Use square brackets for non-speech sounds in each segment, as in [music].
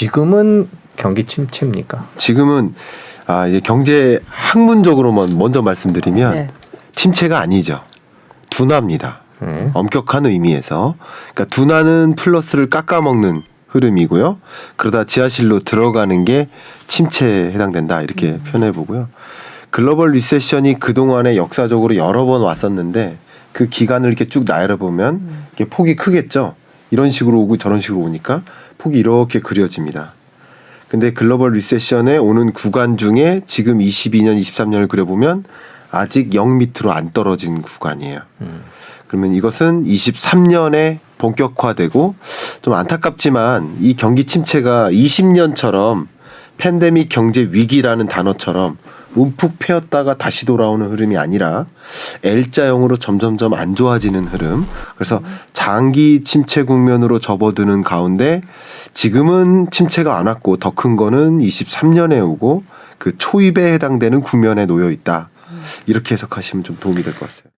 지금은 경기 침체입니까? 지금은 아 이제 경제 학문적으로만 먼저 말씀드리면 네. 침체가 아니죠. 둔화입니다. 음. 엄격한 의미에서 그러니까 둔화는 플러스를 깎아먹는 흐름이고요. 그러다 지하실로 들어가는 게 침체에 해당된다 이렇게 표현해 보고요. 글로벌 리세션이 그 동안에 역사적으로 여러 번 왔었는데 그 기간을 이렇게 쭉 나열해 보면 이게 폭이 크겠죠. 이런 식으로 오고 저런 식으로 오니까 폭이 이렇게 그려집니다. 근데 글로벌 리세션에 오는 구간 중에 지금 22년, 23년을 그려보면 아직 0 밑으로 안 떨어진 구간이에요. 음. 그러면 이것은 23년에 본격화되고 좀 안타깝지만 이 경기 침체가 20년처럼 팬데믹 경제 위기라는 단어처럼 움푹 패였다가 다시 돌아오는 흐름이 아니라 L자형으로 점점점 안 좋아지는 흐름. 그래서 장기 침체 국면으로 접어드는 가운데 지금은 침체가 안 왔고 더 큰 거는 23년에 오고 그 초입에 해당되는 국면에 놓여 있다. 이렇게 해석하시면 좀 도움이 될 것 같아요.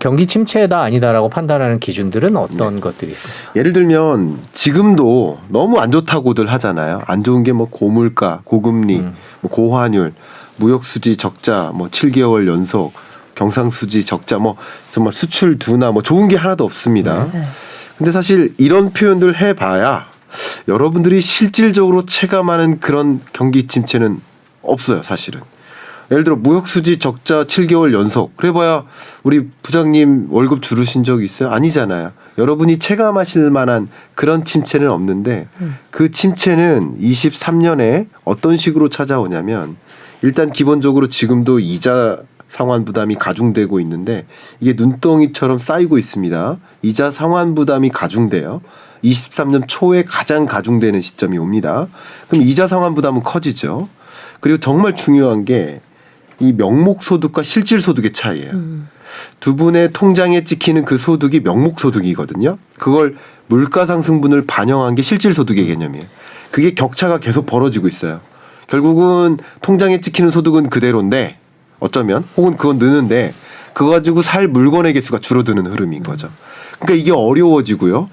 경기 침체다 아니다라고 판단하는 기준들은 어떤 네. 것들이 있어요? 예를 들면 지금도 너무 안 좋다고들 하잖아요. 안 좋은 게 뭐 고물가, 고금리, 음. 뭐 고환율, 무역 수지 적자, 뭐 7개월 연속 경상 수지 적자, 뭐 정말 수출 둔화, 뭐 좋은 게 하나도 없습니다. 네. 근데 사실 이런 표현들 해 봐야 여러분들이 실질적으로 체감하는 그런 경기 침체는 없어요, 사실은. 예를 들어 무역 수지 적자 7개월 연속. 그래봐야 우리 부장님 월급 줄으신 적 있어요? 아니잖아요. 여러분이 체감하실 만한 그런 침체는 없는데 그 침체는 23년에 어떤 식으로 찾아오냐면 일단 기본적으로 지금도 이자 상환 부담이 가중되고 있는데 이게 눈덩이처럼 쌓이고 있습니다. 이자 상환 부담이 가중돼요. 23년 초에 가장 가중되는 시점이 옵니다. 그럼 이자 상환 부담은 커지죠. 그리고 정말 중요한 게 이 명목 소득과 실질 소득의 차이예요. 두 분의 통장에 찍히는 그 소득이 명목 소득이거든요. 그걸 물가 상승분을 반영한 게 실질 소득의 개념이에요. 그게 격차가 계속 벌어지고 있어요. 결국은 통장에 찍히는 소득은 그대로인데 어쩌면 혹은 그건 느는데 그거 가지고 살 물건의 개수가 줄어드는 흐름인 거죠. 그러니까 이게 어려워지고요.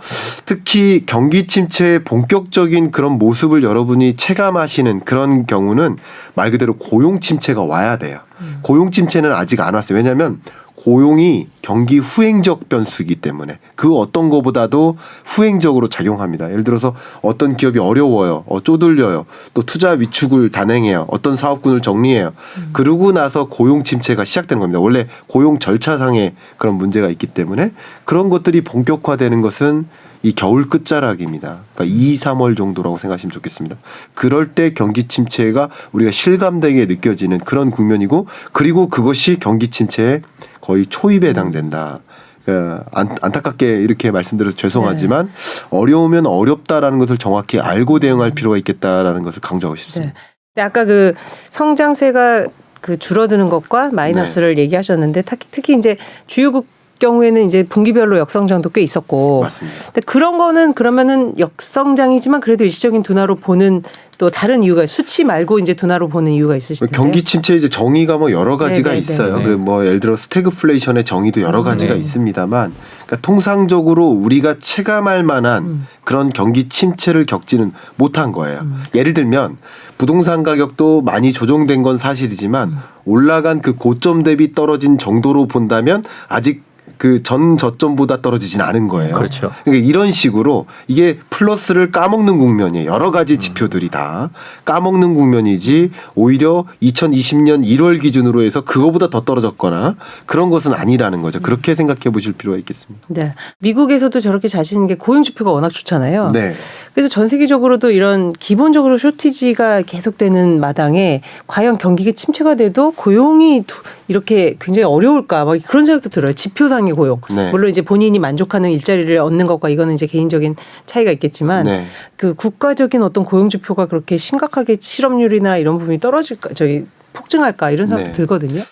특히 경기 침체의 본격적인 그런 모습을 여러분이 체감하시는 그런 경우는 말 그대로 고용 침체가 와야 돼요. 고용 침체는 아직 안 왔어요. 왜냐하면 고용이 경기 후행적 변수이기 때문에 그 어떤 거보다도 후행적으로 작용합니다. 예를 들어서 어떤 기업이 어려워요, 어, 쪼들려요, 또 투자 위축을 단행해요, 어떤 사업군을 정리해요. 그러고 나서 고용 침체가 시작되는 겁니다. 원래 고용 절차상에 그런 문제가 있기 때문에 그런 것들이 본격화되는 것은 이 겨울 끝자락입니다. 그러니까 2, 3월 정도라고 생각하시면 좋겠습니다. 그럴 때 경기 침체가 우리가 실감되게 느껴지는 그런 국면이고 그리고 그것이 경기 침체의 거의 초입에 해당된다. 그 안, 안타깝게 이렇게 말씀드려서 죄송하지만 어려우면 어렵다라는 것을 정확히 알고 대응할 필요가 있겠다라는 것을 강조하고 싶습니다. 네. 근데 아까 그 성장세가 그 줄어드는 것과 마이너스를 네. 얘기하셨는데 특히, 특히 이제 주요국 경우에는 이제 분기별로 역성장도 꽤 있었고 맞습니다. 근데 그런 거는 그러면은 역성장이지만 그래도 일시적인 둔화로 보는 또 다른 이유가 수치 말고 이제 둔화로 보는 이유가 텐데. 경기 침체 이제 정의가 뭐 여러 가지가 네, 네, 있어요. 네. 그뭐 예를 들어 스태그플레이션의 정의도 여러 가지가 네. 있습니다만, 그러니까 통상적으로 우리가 체감할 만한 음. 그런 경기 침체를 겪지는 못한 거예요. 예를 들면 부동산 가격도 많이 조정된 건 사실이지만 음. 올라간 그 고점 대비 떨어진 정도로 본다면 아직 그 전 저점보다 떨어지진 않은 거예요. 그렇죠. 그러니까 이런 식으로 이게 플러스를 까먹는 국면이에요. 여러 음. 가지 지표들이 다 까먹는 국면이지 오히려 2020년 1월 기준으로 해서 그거보다 더 떨어졌거나 그런 것은 아니라는 거죠. 그렇게 생각해 보실 필요가 있겠습니다. 네. 미국에서도 저렇게 자신 있는 게 고용 지표가 워낙 좋잖아요. 네. 그래서 전 세계적으로도 이런 기본적으로 쇼티지가 계속되는 마당에 과연 경기가 침체가 돼도 고용이 두- 이렇게 굉장히 어려울까 막 그런 생각도 들어요. 지표상의 고용. 네. 물론 이제 본인이 만족하는 일자리를 얻는 것과 이거는 이제 개인적인 차이가 있겠지만 네. 그 국가적인 어떤 고용 지표가 그렇게 심각하게 실업률이나 이런 부분이 떨어질까 저희 폭증할까 이런 생각도 네. 들거든요.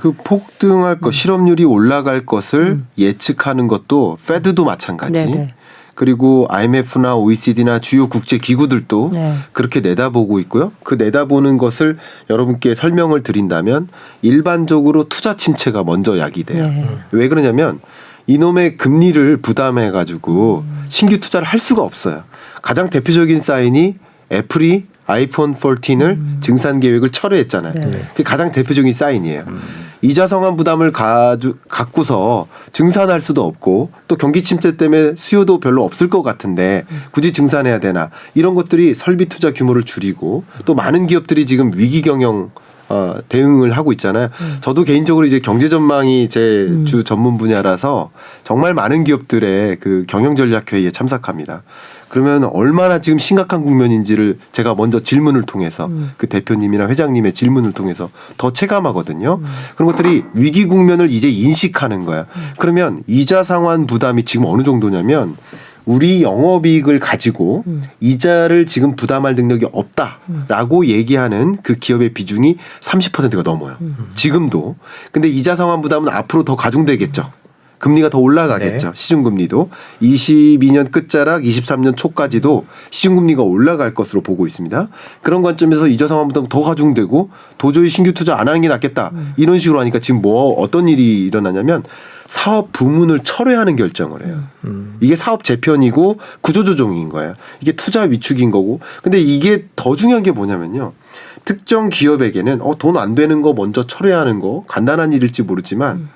그 폭등할 것, 실업률이 올라갈 것을 음. 예측하는 것도 페드도 마찬가지. 네네. 그리고 IMF나 OECD나 주요 국제 기구들도 네. 그렇게 내다보고 있고요. 그 내다보는 것을 여러분께 설명을 드린다면 일반적으로 투자 침체가 먼저 야기돼요. 네. 왜 그러냐면 이놈의 금리를 부담해 가지고 신규 투자를 할 수가 없어요. 가장 대표적인 사인이 애플이 아이폰 14을 증산 계획을 철회했잖아요. 네. 그게 가장 대표적인 사인이에요. 이자 상환 부담을 가주, 갖고서 증산할 수도 없고 또 경기 침체 때문에 수요도 별로 없을 것 같은데 굳이 증산해야 되나 이런 것들이 설비 투자 규모를 줄이고 또 많은 기업들이 지금 위기 경영 어, 대응을 하고 있잖아요. 저도 개인적으로 이제 경제 전망이 제주 전문 분야라서 정말 많은 기업들의 그 경영 전략 회의에 참석합니다. 그러면 얼마나 지금 심각한 국면인지를 제가 먼저 질문을 통해서 그 대표님이나 회장님의 질문을 통해서 더 체감하거든요. 그런 것들이 위기 국면을 이제 인식하는 거야. 그러면 이자 상환 부담이 지금 어느 정도냐면 우리 영업이익을 가지고 이자를 지금 부담할 능력이 없다라고 얘기하는 그 기업의 비중이 30%가 넘어요. 지금도. 근데 이자 상환 부담은 앞으로 더 가중되겠죠. 금리가 더 올라가겠죠. 네. 시중금리도 22년 끝자락 23년 초까지도 시중금리가 올라갈 것으로 보고 있습니다. 그런 관점에서 이자 부담 더 가중되고 도저히 신규 투자 안 하는 게 낫겠다. 이런 식으로 하니까 지금 뭐 어떤 일이 일어나냐면 사업 부문을 철회하는 결정을 해요. 이게 사업 재편이고 구조조정인 거예요. 이게 투자 위축인 거고. 근데 이게 더 중요한 게 뭐냐면요. 특정 기업에게는 어, 돈 안 되는 거 먼저 철회하는 거 간단한 일일지 모르지만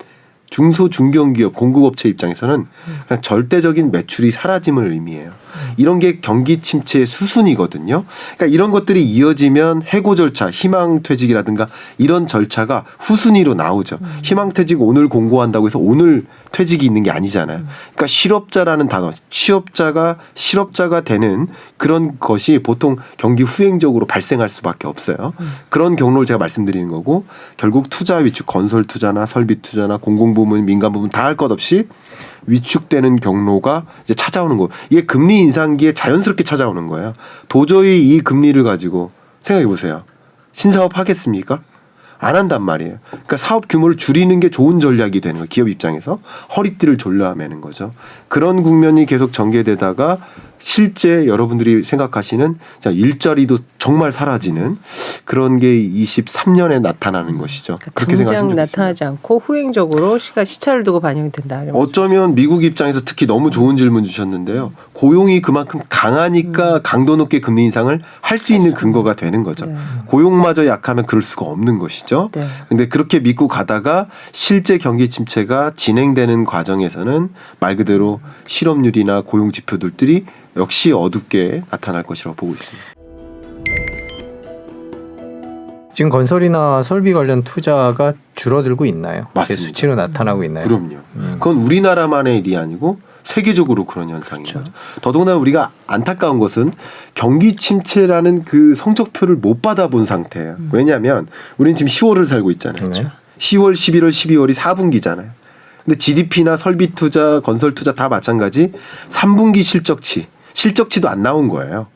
중소 중견기업 공급업체 입장에서는 그냥 절대적인 매출이 사라짐을 의미해요. 이런 게 경기 침체의 수순이거든요. 그러니까 이런 것들이 이어지면 해고 절차, 희망 퇴직이라든가 이런 절차가 후순위로 나오죠. 희망 퇴직 오늘 공고한다고 해서 오늘 퇴직이 있는 게 아니잖아요. 그러니까 실업자라는 단어, 취업자가 실업자가 되는 그런 것이 보통 경기 후행적으로 발생할 수밖에 없어요. 그런 경로를 제가 말씀드리는 거고 결국 투자 위축, 건설 투자나 설비 투자나 공공부 문, 민간 부문 다할 것 없이 위축되는 경로가 이제 찾아오는 거. 이게 금리 인상기에 자연스럽게 찾아오는 거예요. 도저히 이 금리를 가지고 생각해 보세요. 신사업 하겠습니까? 안 한단 말이에요. 그러니까 사업 규모를 줄이는 게 좋은 전략이 되는 거예요. 기업 입장에서 허리띠를 졸라매는 거죠. 그런 국면이 계속 전개되다가 실제 여러분들이 생각하시는 자 일자리도 정말 사라지는 그런 게 23년에 나타나는 것이죠. 그렇게 당장 생각하시면 좋겠습니다. 나타나지 않고 후행적으로 시가 시차를 두고 반영이 된다. 이런 거죠. 어쩌면 미국 입장에서 특히 너무 좋은 질문 주셨는데요. 고용이 그만큼 강하니까 강도 높게 금리 인상을 할 수 있는 근거가 되는 거죠. 네. 고용마저 약하면 그럴 수가 없는 것이죠. 네. 근데 그렇게 믿고 가다가 실제 경기 침체가 진행되는 과정에서는 말 그대로 실업률이나 고용 지표들이 역시 어둡게 나타날 것이라고 보고 있습니다. 지금 건설이나 설비 관련 투자가 줄어들고 있나요? 제 맞습니다. 수치로 나타나고 있나요? 그럼요. 음. 그건 우리나라만의 일이 아니고 세계적으로 그런 현상인 그렇죠. 거죠. 더더구나 우리가 안타까운 것은 경기 침체라는 그 성적표를 못 받아본 상태예요. 음. 왜냐하면 우리는 지금 10월을 살고 있잖아요. 네. 10월, 11월, 12월이 4분기잖아요. 근데 GDP나 설비 투자, 건설 투자 다 마찬가지 3분기 실적치, 실적치도 안 나온 거예요.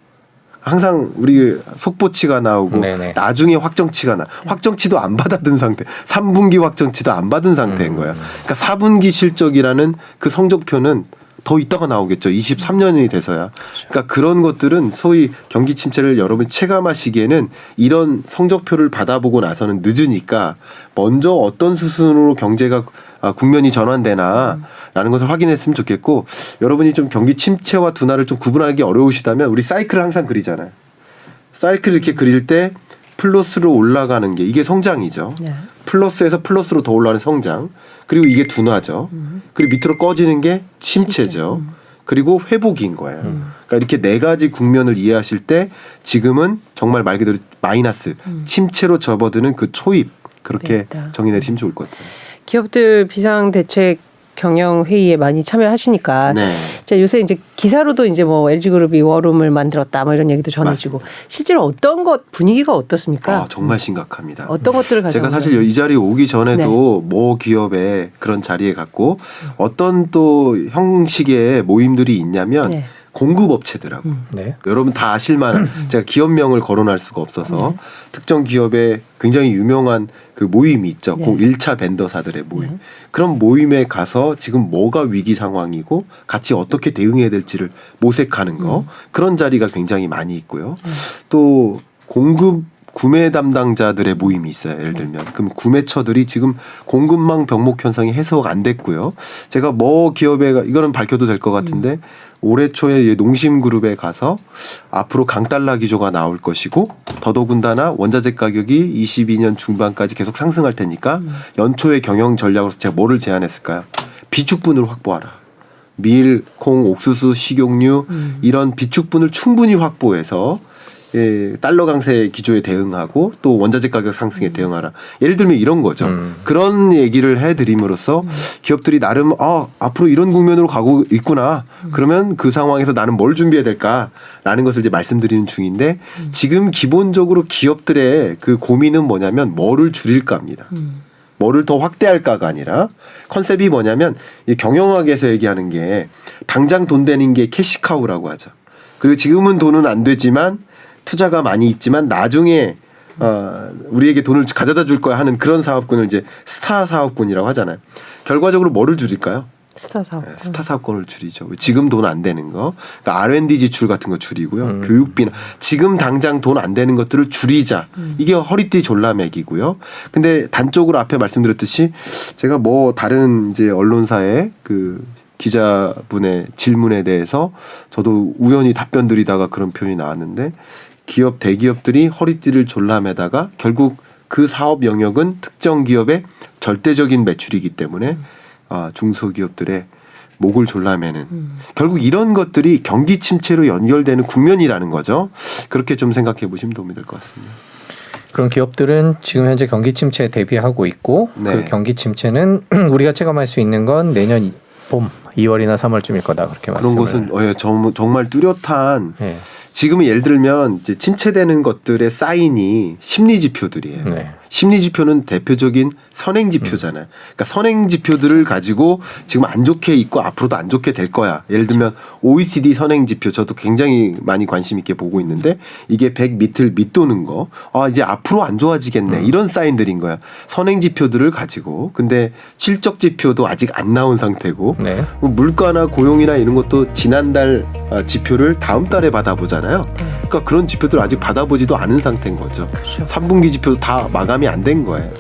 항상 우리 속보치가 나오고 네네. 나중에 확정치가 나 확정치도 안 받아든 상태 3분기 확정치도 안 받은 상태인 음. 거예요 그러니까 4분기 실적이라는 그 성적표는 더 있다가 나오겠죠 23년이 돼서야 그러니까 그런 것들은 소위 경기 침체를 여러분 체감하시기에는 이런 성적표를 받아보고 나서는 늦으니까 먼저 어떤 수순으로 경제가 아, 국면이 전환되나라는 것을 확인했으면 좋겠고 여러분이 좀 경기 침체와 둔화를 좀 구분하기 어려우시다면 우리 사이클을 항상 그리잖아요. 사이클 이렇게 그릴 때 플러스로 올라가는 게 이게 성장이죠. 네. 플러스에서 플러스로 더 올라가는 성장. 그리고 이게 둔화죠. 그리고 밑으로 꺼지는 게 침체죠. 그리고 회복인 거예요. 그러니까 이렇게 네 가지 국면을 이해하실 때 지금은 정말 말 그대로 마이너스, 침체로 접어드는 그 초입 그렇게 네. 정의 내리시면 좋을 것 같아요. 기업들 비상 대책 경영 회의에 많이 참여하시니까 네. 자 요새 이제 기사로도 이제 뭐 LG 그룹이 워룸을 만들었다 뭐 이런 얘기도 전해지고 실제로 어떤 것 분위기가 어떻습니까? 아, 정말 심각합니다. 어떤 것들을 가지고 제가 사실 이 자리에 오기 전에도 네. 모 기업에 그런 자리에 갔고 어떤 또 형식의 모임들이 있냐면 네. 공급업체들하고 음. 네. 여러분 다 아실 만한 제가 기업명을 거론할 수가 없어서 특정 기업에 굉장히 유명한 그 모임이 있죠. 네. 공 1차 벤더사들의 모임. 네. 그런 모임에 가서 지금 뭐가 위기 상황이고 같이 어떻게 대응해야 될지를 모색하는 거 음. 그런 자리가 굉장히 많이 있고요. 또 공급 구매 담당자들의 모임이 있어요. 예를 들면 그럼 구매처들이 지금 공급망 병목 현상이 해소가 안 됐고요. 제가 뭐 기업에 가- 이거는 밝혀도 될 것 같은데 올해 초에 이 농심 그룹에 가서 앞으로 강달러 기조가 나올 것이고 더더군다나 원자재 가격이 22년 중반까지 계속 상승할 테니까 연초에 경영 전략으로 제가 뭐를 제안했을까요? 비축분을 확보하라. 밀, 콩, 옥수수, 식용유 이런 비축분을 충분히 확보해서 예, 달러 강세 기조에 대응하고 또 원자재 가격 상승에 대응하라. 예를 들면 이런 거죠. 음. 그런 얘기를 해드림으로써 기업들이 나름 아 앞으로 이런 국면으로 가고 있구나. 그러면 그 상황에서 나는 뭘 준비해야 될까라는 것을 이제 말씀드리는 중인데 지금 기본적으로 기업들의 그 고민은 뭐냐면 뭐를 줄일까입니다. 뭐를 더 확대할까가 아니라 컨셉이 뭐냐면 이 경영학에서 얘기하는 게 당장 돈 되는 게 캐시카우라고 하죠. 그리고 지금은 돈은 안 되지만 투자가 많이 있지만 나중에 어, 우리에게 돈을 가져다 줄 거야 하는 그런 사업군을 이제 스타 사업군이라고 하잖아요. 결과적으로 뭐를 줄일까요? 스타 사업. 네, 스타 사업권을 줄이죠. 지금 돈 안 되는 거, 그러니까 R&D 지출 같은 거 줄이고요. 음. 교육비나 지금 당장 돈 안 되는 것들을 줄이자. 이게 허리띠 졸라매기고요. 근데 단적으로 앞에 말씀드렸듯이 제가 뭐 다른 이제 언론사의 그 기자분의 질문에 대해서 저도 우연히 답변 드리다가 그런 표현이 나왔는데 기업 대기업들이 허리띠를 졸라매다가 결국 그 사업 영역은 특정 기업의 절대적인 매출이기 때문에 아, 중소기업들의 목을 졸라매는 결국 이런 것들이 경기 침체로 연결되는 국면이라는 거죠. 그렇게 좀 생각해 보시면 도움이 될 것 같습니다. 그런 기업들은 지금 현재 경기 침체에 대비하고 있고 네. 그 경기 침체는 [clears throat] 우리가 체감할 수 있는 건 내년 이- 봄 2월이나 3월쯤일 거다 그렇게 그런 말씀을. 것은 어, 예, 정- 정말 뚜렷한 네. 지금은 예를 들면 이제 침체되는 것들의 사인이 심리 지표들이에요. 네. 심리 지표는 대표적인 선행 지표잖아요. 그러니까 선행 지표들을 가지고 지금 안 좋게 있고 앞으로도 안 좋게 될 거야. 예를 들면 OECD 선행 지표 저도 굉장히 많이 관심 있게 보고 있는데 이게 100 밑을 밑도는 거. 아, 이제 앞으로 안 좋아지겠네. 이런 사인들인 거야. 선행 지표들을 가지고. 근데 실적 지표도 아직 안 나온 상태고 네. 뭐 물가나 고용이나 이런 것도 지난달 아, 지표를 다음 달에 받아보잖아요. 그러니까 그런 지표들 아직 받아보지도 않은 상태인 거죠. 그렇죠. 3분기 지표도 다 마감 이 안 된 거예요.